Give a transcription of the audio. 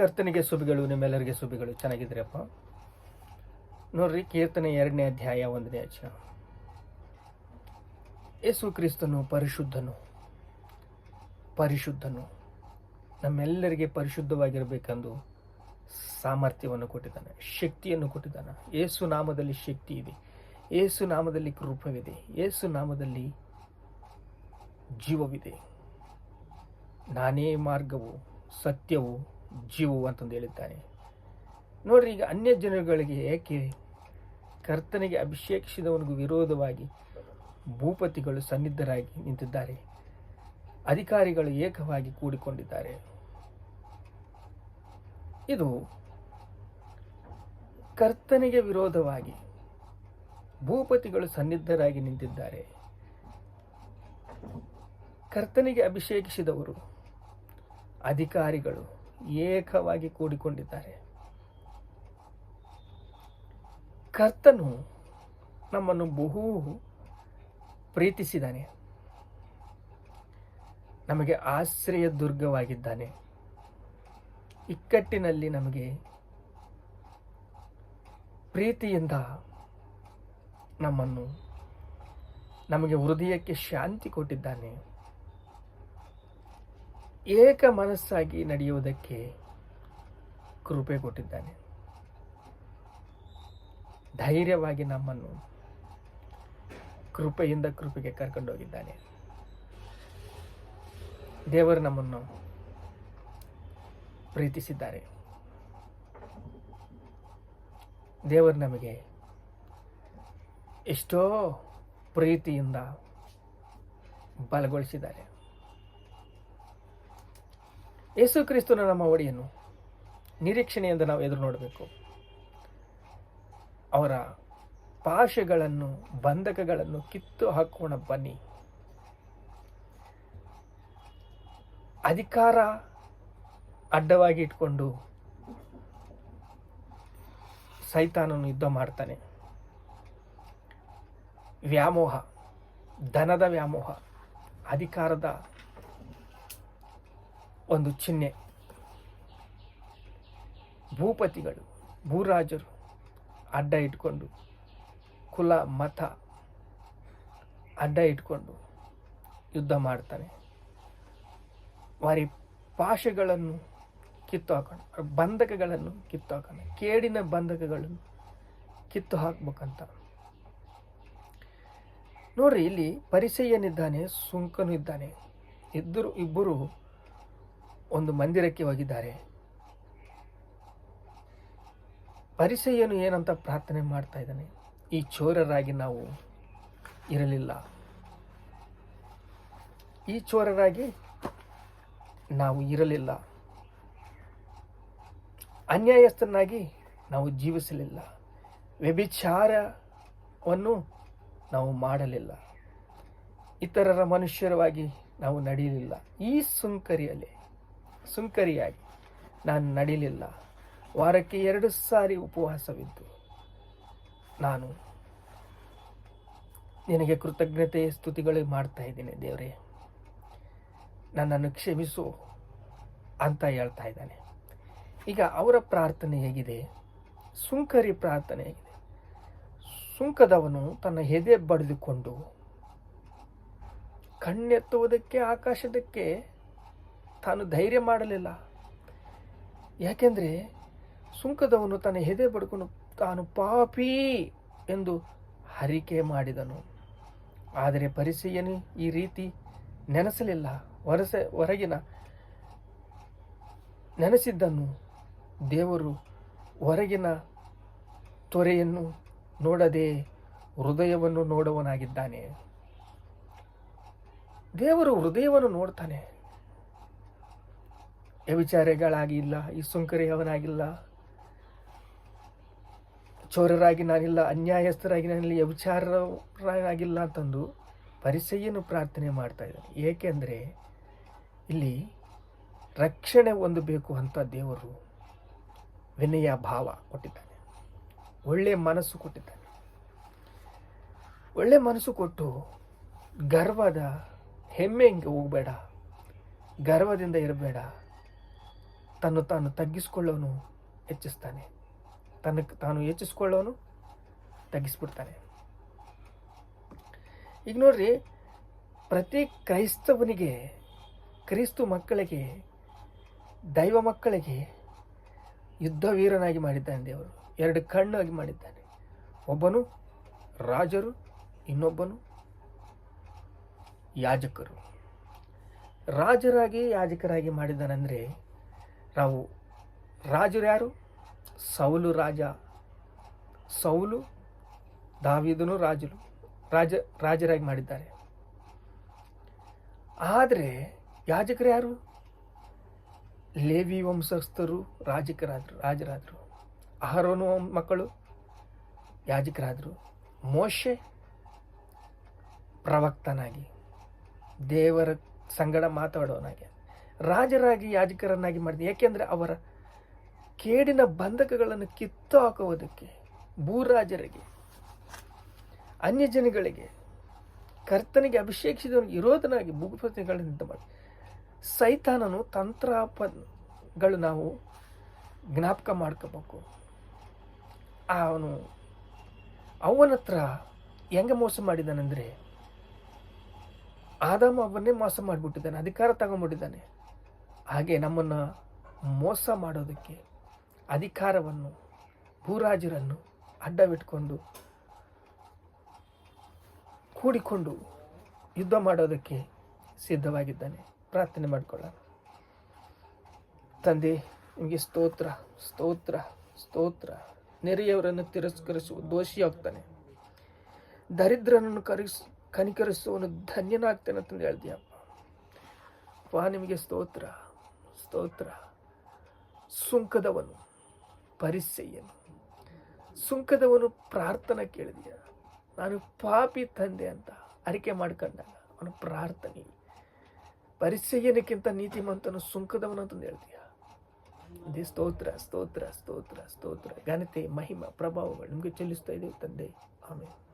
ಕರ್ತನಿಗೆ ಸುಬಿಗಳು ನಿಮ್ಮೆಲ್ಲರಿಗೆ ಸುಬಿಗಳು ಚೆನ್ನಾಗಿದ್ರಪ್ಪ. ನೋಡ್ರಿ, ಕೀರ್ತನೆ ಎರಡನೇ ಅಧ್ಯಾಯ ಒಂದನೇ ಅಚ್ಚ ಯೇಸು ಕ್ರಿಸ್ತನು ಪರಿಶುದ್ಧನು. ಪರಿಶುದ್ಧನು. ನಮ್ಮೆಲ್ಲರಿಗೆ ಪರಿಶುದ್ಧವಾಗಿರಬೇಕೆಂದು ಸಾಮರ್ಥ್ಯವನ್ನು ಕೊಟ್ಟಿದ್ದಾನೆ, ಶಕ್ತಿಯನ್ನು ಕೊಟ್ಟಿದ್ದಾನೆ. ಏಸು ನಾಮದಲ್ಲಿ ಶಕ್ತಿ ಇದೆ. ಏಸು ನಾಮದಲ್ಲಿ ಕೃಪವಿದೆ. ಏಸು ನಾಮದಲ್ಲಿ ಜೀವವಿದೆ. ನಾನೇ ಮಾರ್ಗವು, ಸತ್ಯವು ಜೀವವು ಅಂತಂದು ಹೇಳಿದ್ದಾನೆ. ನೋಡ್ರಿ, ಈಗ ಅನ್ಯ ಜನಗಳಿಗೆ ಏಕೆ ಕರ್ತನಿಗೆ ಅಭಿಷೇಕಿಸಿದವನಿಗೂ ವಿರೋಧವಾಗಿ ಭೂಪತಿಗಳು ಸನ್ನಿದ್ಧರಾಗಿ ನಿಂತಿದ್ದಾರೆ? ಅಧಿಕಾರಿಗಳು ಏಕವಾಗಿ ಕೂಡಿಕೊಂಡಿದ್ದಾರೆ. ಇದು ಕರ್ತನಿಗೆ ವಿರೋಧವಾಗಿ ಭೂಪತಿಗಳು ಸನ್ನಿದ್ಧರಾಗಿ ನಿಂತಿದ್ದಾರೆ. ಕರ್ತನಿಗೆ ಅಭಿಷೇಕಿಸಿದವರು ಅಧಿಕಾರಿಗಳು ಏಕವಾಗಿ ಕೂಡಿಕೊಂಡಿದ್ದಾರೆ. ಕರ್ತನು ನಮ್ಮನ್ನು ಬಹು ಪ್ರೀತಿಸಿದ್ದಾನೆ. ನಮಗೆ ಆಶ್ರಯ ದುರ್ಗವಾಗಿದ್ದಾನೆ. ಇಕ್ಕಟ್ಟಿನಲ್ಲಿ ನಮಗೆ ಪ್ರೀತಿಯಿಂದ ನಮ್ಮನ್ನು, ನಮಗೆ ಹೃದಯಕ್ಕೆ ಶಾಂತಿ ಕೊಟ್ಟಿದ್ದಾನೆ. ಏಕ ಮನಸ್ಸಾಗಿ ನಡೆಯುವುದಕ್ಕೆ ಕೃಪೆ ಕೊಟ್ಟಿದ್ದಾನೆ. ಧೈರ್ಯವಾಗಿ ನಮ್ಮನ್ನು ಕೃಪೆಯಿಂದ ಕೃಪೆಗೆ ಕರ್ಕೊಂಡೋಗಿದ್ದಾನೆ ದೇವರು ನಮ್ಮನ್ನು ಪ್ರೀತಿಸಿದ್ದಾರೆ. ದೇವರು ನಮಗೆ ಎಷ್ಟೋ ಪ್ರೀತಿಯಿಂದ ಬಲಗೊಳಿಸಿದ್ದಾರೆ. ಯೇಸು ಕ್ರಿಸ್ತನ ನಮ್ಮ ಒಡೆಯನ್ನು ನಿರೀಕ್ಷಣೆಯಿಂದ ನಾವು ಎದುರು ನೋಡಬೇಕು. ಅವರ ಪಾಶೆಗಳನ್ನು, ಬಂಧಕಗಳನ್ನು ಕಿತ್ತು ಹಾಕೋಣ ಬನ್ನಿ. ಅಧಿಕಾರ ಅಡ್ಡವಾಗಿ ಇಟ್ಕೊಂಡು ಸೈತಾನನು ಯುದ್ಧ ಮಾಡ್ತಾನೆ. ವ್ಯಾಮೋಹ, ಧನದ ವ್ಯಾಮೋಹ, ಅಧಿಕಾರದ ಒಂದು ಚಿಹ್ನೆ. ಭೂಪತಿಗಳು, ಭೂರಾಜರು, ಅಡ್ಡ ಇಟ್ಕೊಂಡು, ಕುಲ ಮತ, ಅಡ್ಡ ಇಟ್ಕೊಂಡು ಯುದ್ಧ ಮಾಡ್ತಾರೆ. ವಾರಿ ಪಾಶಗಳನ್ನು ಕಿತ್ತು ಹಾಕೋಣ ಬಂಧಕಗಳನ್ನು ಕಿತ್ತು ಹಾಕೋಣ ಕೇಡಿನ ಬಂಧಕಗಳನ್ನು ಕಿತ್ತು ಹಾಕ್ಬೇಕಂತ ನೋಡ್ರಿ, ಇಲ್ಲಿ ಪರಿಸಯ್ಯನಿದ್ದಾನೆ, ಸುಂಕನು ಇದ್ದಾನೆ. ಇದ್ದರು ಇಬ್ಬರು ಒಂದು ಮಂದಿರಕ್ಕೆ ಹೋಗಿದ್ದಾರೆ. ಪರಿಸಯ್ಯನು ಏನಂತ ಪ್ರಾರ್ಥನೆ ಮಾಡ್ತಾ ಇದ್ದಾನೆ? ಈ ಚೋರರಾಗಿ ನಾವು ಇರಲಿಲ್ಲ. ಈ ಚೋರರಾಗಿ ನಾವು ಇರಲಿಲ್ಲ. ಅನ್ಯಾಯಸ್ಥನಾಗಿ ನಾವು ಜೀವಿಸಲಿಲ್ಲ. ವ್ಯಭಿಚಾರವನ್ನು ನಾವು ಮಾಡಲಿಲ್ಲ. ಇತರರ ಮನುಷ್ಯರವಾಗಿ ನಾವು ನಡೆಯಲಿಲ್ಲ. ಈ ಸುಂಕರಿಯಲ್ಲಿ ಸುಂಕರಿಯಾಗಿ. ನಾನು ನಡೀಲಿಲ್ಲ. ವಾರಕ್ಕೆ ಎರಡು ಸಾರಿ ಉಪವಾಸವಿದ್ದು ನಾನು ನಿನಗೆ ಕೃತಜ್ಞತೆ ಸ್ತುತಿಗಳು ಮಾಡ್ತಾ ಇದ್ದೀನಿ ದೇವರೇ. ನನ್ನನ್ನು ಕ್ಷಮಿಸು ಅಂತ ಹೇಳ್ತಾ ಇದ್ದಾನೆ. ಈಗ ಅವರ ಪ್ರಾರ್ಥನೆ ಹೇಗಿದೆ? ಸುಂಕರಿ ಪ್ರಾರ್ಥನೆ ಹೇಗಿದೆ. ಸುಂಕದವನು ತನ್ನ ಎದೆ ಬಡಿದುಕೊಂಡು ಕಣ್ಣೆತ್ತುವುದಕ್ಕೆ, ಆಕಾಶದಕ್ಕೆ ತಾನು ಧೈರ್ಯ ಮಾಡಲಿಲ್ಲ. ಯಾಕೆಂದರೆ ಸುಂಕದವನು ತನ್ನ ಹೆದೆ ಬಡ್ಕೊಂಡು ತಾನು ಪಾಪಿ ಎಂದು ಹರಿಕೆ ಮಾಡಿದನು. ಆದರೆ ಪರಿಸೆಯನು ಈ ರೀತಿ ನೆನೆಸಲಿಲ್ಲ. ಹೊರಸ ಹೊರಗಿನ ನೆನೆಸಿದ್ದನ್ನು ದೇವರು ಹೊರಗಿನ ತೊರೆಯನ್ನು ನೋಡದೆ ಹೃದಯವನ್ನು ನೋಡುವನಾಗಿದ್ದಾನೆ ದೇವರು ಹೃದಯವನ್ನು ನೋಡ್ತಾನೆ. ವ್ಯವಿಚಾರಗಳಾಗಿಲ್ಲ ಈ ಸುಂಕರಿಯವನಾಗಿಲ್ಲ. ಚೋರರಾಗಿ ನಾನಿಲ್ಲ, ಅನ್ಯಾಯಸ್ಥರಾಗಿ ನಾನಿಲ್ಲ ವ್ಯಭಿಚಾರರಾಗಿಲ್ಲ ಅಂತಂದು ಪರಿಸಯ್ಯನು ಪ್ರಾರ್ಥನೆ ಮಾಡ್ತಾ ಇದ್ದಾನೆ. ಏಕೆಂದರೆ ಇಲ್ಲಿ ರಕ್ಷಣೆ ಒಂದು ಬೇಕು ಅಂತ ದೇವರು ವಿನಯ ಭಾವ ಕೊಟ್ಟಿದ್ದಾನೆ. ಒಳ್ಳೆಯ ಮನಸ್ಸು ಕೊಟ್ಟಿದ್ದಾನೆ. ಒಳ್ಳೆ ಮನಸ್ಸು ಕೊಟ್ಟು ಗರ್ವದ ಹೆಮ್ಮೆ ಹಿಂಗೆ ಹೋಗಬೇಡ. ಗರ್ವದಿಂದ ಇರಬೇಡ. ತನ್ನು ತಾನು ತಗ್ಗಿಸ್ಕೊಳ್ಳೋನು ಹೆಚ್ಚಿಸ್ತಾನೆ. ತನ್ನ ತಾನು ಹೆಚ್ಚಿಸ್ಕೊಳ್ಳೋನು ತಗ್ಗಿಸ್ಬಿಡ್ತಾನೆ. ಈಗ ನೋಡ್ರಿ, ಪ್ರತಿ ಕ್ರೈಸ್ತವನಿಗೆ, ಕ್ರಿಸ್ತು ಮಕ್ಕಳಿಗೆ, ದೈವ ಮಕ್ಕಳಿಗೆ ಯುದ್ಧ ವೀರನಾಗಿ ಮಾಡಿದ್ದಾನೆ ದೇವರು. ಎರಡು ಕಣ್ಣಾಗಿ ಮಾಡಿದ್ದಾನೆ. ಒಬ್ಬನು ರಾಜರು, ಇನ್ನೊಬ್ಬನು ಯಾಜಕರು. ರಾಜರಾಗಿ ಯಾಜಕರಾಗಿ ಮಾಡಿದ್ದಾನೆಂದರೆ ನಾವು ರಾಜರು ಯಾರು? ಸೌಲು ರಾಜ. ಸೌಲು, ದಾವಿದನು ರಾಜರು. ರಾಜ, ರಾಜರಾಗಿ ಮಾಡಿದ್ದಾರೆ. ಆದರೆ ಯಾಜಕರು ಯಾರು? ಲೇವಿ ವಂಶಸ್ಥರು, ರಾಜಕರಾದರು, ರಾಜರಾದರು. ಅಹರೋನು ಮಕ್ಕಳು, ಯಾಜಕರಾದರು. ಮೋಶೆ ಪ್ರವಕ್ತನಾಗಿ, ದೇವರ ಸಂಗಡ ಮಾತಾಡೋನಾಗಿ. ರಾಜರಾಗಿ ಯಾಜಕರನ್ನಾಗಿ ಮಾಡಿದೆ. ಏಕೆಂದರೆ ಅವರ ಕೇಡಿನ ಬಂಧಕಗಳನ್ನು ಕಿತ್ತು ಹಾಕುವುದಕ್ಕೆ, ಭೂರಾಜರಿಗೆ, ಅನ್ಯಜನಗಳಿಗೆ, ಕರ್ತನಿಗೆ ಅಭಿಷೇಕಿಸಿದವನಿಗೆ ವಿರೋಧನಾಗಿ ಭೂಪತಿಗಳಿಂದ ಮಾಡಿ. ಸೈತಾನನು ತಂತ್ರಗಳು ನಾವು ಜ್ಞಾಪಕ ಮಾಡ್ಕೋಬೇಕು. ಅವನು ಅವನ ಹತ್ರ ಹೆಂಗೆ ಮೋಸ ಮಾಡಿದ್ದಾನೆಂದರೆ, ಆದಾಮ ಅವನ್ನೇ ಮೋಸ ಮಾಡಿಬಿಟ್ಟಿದ್ದಾನೆ, ಅಧಿಕಾರ ತಗೊಂಡ್ಬಿಟ್ಟಿದ್ದಾನೆ. ಹಾಗೆ ನಮ್ಮನ್ನು ಮೋಸ ಮಾಡೋದಕ್ಕೆ ಅಧಿಕಾರವನ್ನು, ಭೂರಾಜರನ್ನು ಅಡ್ಡವಿಟ್ಕೊಂಡು ಕೂಡಿಕೊಂಡು ಯುದ್ಧ ಮಾಡೋದಕ್ಕೆ ಸಿದ್ಧವಾಗಿದ್ದಾನೆ. ಪ್ರಾರ್ಥನೆ ಮಾಡಿಕೊಳ್ಳೋಣ. ತಂದೆ, ನಿಮಗೆ ಸ್ತೋತ್ರ ಸ್ತೋತ್ರ ಸ್ತೋತ್ರ. ನೆರೆಯವರನ್ನು ತಿರಸ್ಕರಿಸುವ ದೋಷಿಯಾಗ್ತಾನೆ. ದರಿದ್ರನನ್ನು ಕರಿಸ್ ಕನಿಕರಿಸುವನು ಧನ್ಯನಾಗ್ತಾನೆ ಅಂತಂದು ಹೇಳ್ತೀಯಪ್ಪ. ವಾ ನಿಮಗೆ ಸ್ತೋತ್ರ. ಸ್ತೋತ್ರ. ಸುಂಕದವನು ಪರಿಸೆಯನು ಸುಂಕದವನು ಪ್ರಾರ್ಥನೆ ಕೇಳಿದೆಯಾ. ನಾನು ಪಾಪಿ ತಂದೆ ಅಂತ ಅರಿಕೆ ಮಾಡ್ಕೊಂಡಾಗ ಅವನು ಪ್ರಾರ್ಥನೆ. ಪರಿಸೆಯನಕ್ಕಿಂತ ನೀತಿಮಂತನು ಸುಂಕದವನು ಅಂತಂದು ಹೇಳ್ತೀಯ. ಅದೇ ಸ್ತೋತ್ರ ಸ್ತೋತ್ರ ಸ್ತೋತ್ರ ಸ್ತೋತ್ರ. ಘನತೆ, ಮಹಿಮ, ಪ್ರಭಾವಗಳು ನಿಮಗೆ ಚೆಲ್ಲಿಸ್ತಾ ಇದ್ದೀವಿ ತಂದೆ. ಆಮೇಲೆ